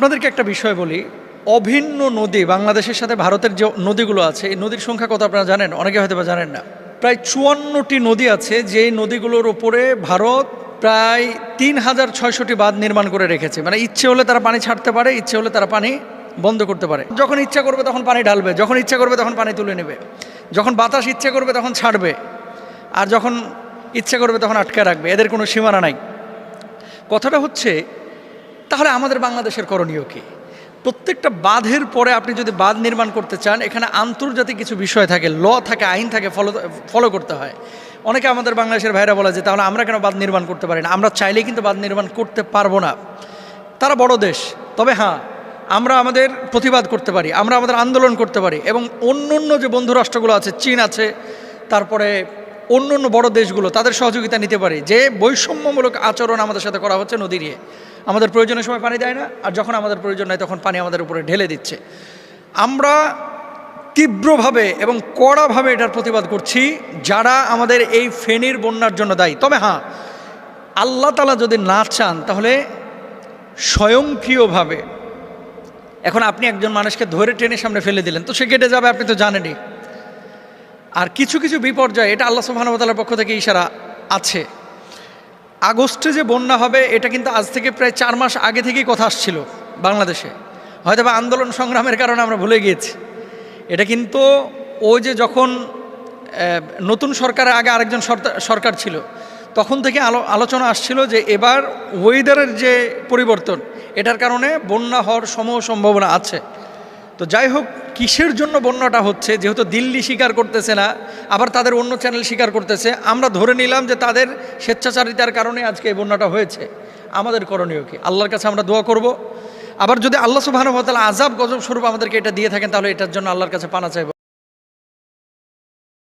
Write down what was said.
আপনাদেরকে একটা বিষয় বলি। অভিন্ন নদী, বাংলাদেশের সাথে ভারতের যে নদীগুলো আছে, এই নদীর সংখ্যা কত আপনারা জানেন? অনেকে হয়তো বা জানেন না। প্রায় চুয়ান্নটি নদী আছে, যেই নদীগুলোর ওপরে ভারত প্রায় তিন হাজার ছয়শটি বাঁধ নির্মাণ করে রেখেছে। মানে ইচ্ছে হলে তারা পানি ছাড়তে পারে, ইচ্ছে হলে তারা পানি বন্ধ করতে পারে। যখন ইচ্ছা করবে তখন পানি ঢালবে, যখন ইচ্ছা করবে তখন পানি তুলে নেবে। যখন বাতাস ইচ্ছে করবে তখন ছাড়বে, আর যখন ইচ্ছে করবে তখন আটকে রাখবে। এদের কোনো সীমানা নাই। কথাটা হচ্ছে তাহলে আমাদের বাংলাদেশের করণীয় কী? প্রত্যেকটা বাঁধের পরে আপনি যদি বাঁধ নির্মাণ করতে চান, এখানে আন্তর্জাতিক কিছু বিষয় থাকে, ল থাকে, আইন থাকে, ফলো ফলো করতে হয়। অনেকে আমাদের বাংলাদেশের ভাইরা বলে যে, তাহলে আমরা কেন বাঁধ নির্মাণ করতে পারি না? আমরা চাইলেই কিন্তু বাঁধ নির্মাণ করতে পারব না। তারা বড় দেশ। তবে হ্যাঁ আমরা আমাদের প্রতিবাদ করতে পারি, আমরা আমাদের আন্দোলন করতে পারি এবং অন্য অন্য যে বন্ধু রাষ্ট্রগুলো আছে, চীন আছে, তারপরে অন্য অন্য বড় দেশগুলো, তাদের সহযোগিতা নিতে পারি। যে বৈষম্যমূলক আচরণ আমাদের সাথে করা হচ্ছে নদী নিয়ে। আমাদের প্রয়োজনের সময় পানি দেয় না, আর যখন আমাদের প্রয়োজন নাই তখন পানি আমাদের উপরে ঢেলে দিচ্ছে। আমরা তীব্রভাবে এবং কড়াভাবে এটার প্রতিবাদ করছি, যারা আমাদের এই ফেনীর বন্যার জন্য দায়ী। তবে হ্যাঁ আল্লাহ তালা যদি না চান, তাহলে স্বয়ংক্রিয়ভাবে, এখন আপনি একজন মানুষকে ধরে ট্রেনের সামনে ফেলে দিলেন, তো সে কেটে যাবে, আপনি তো জানেনই। আর কিছু কিছু বিপর্যয়, এটা আল্লাহ সুবাহানুতালার পক্ষ থেকে ইশারা আছে। আগস্টে যে বন্যা হবে, এটা কিন্তু আজ থেকে প্রায় চার মাস আগে থেকেই কথা আসছিল বাংলাদেশে। হয়তো বা আন্দোলন সংগ্রামের কারণে আমরা ভুলে গিয়েছি। এটা কিন্তু ও যে যখন নতুন সরকারের আগে আরেকজন সরকার ছিল, তখন থেকে আলো, আলোচনা আসছিল যে এবার ওয়েদারের যে পরিবর্তন, এটার কারণে বন্যা হওয়ার সম সম্ভাবনা আছে। তো যাই হোক, কিসের জন্য বন্যাটা হচ্ছে? যেহেতু দিল্লি স্বীকার করতেছে না, আবার তাদের অন্য চ্যানেল স্বীকার করতেছে। আমরা ধরে নিলাম যে তাদের স্বেচ্ছাচারিতার কারণে আজকে এই বন্যাটা হয়েছে। আমাদের করণীয় কি? আল্লাহর কাছে আমরা দোয়া করব। আবার যদি আল্লাহ সুবাহ আজাব গজব স্বরূপ আমাদেরকে এটা দিয়ে থাকেন, তাহলে এটার জন্য আল্লাহর কাছে পানা চাইব।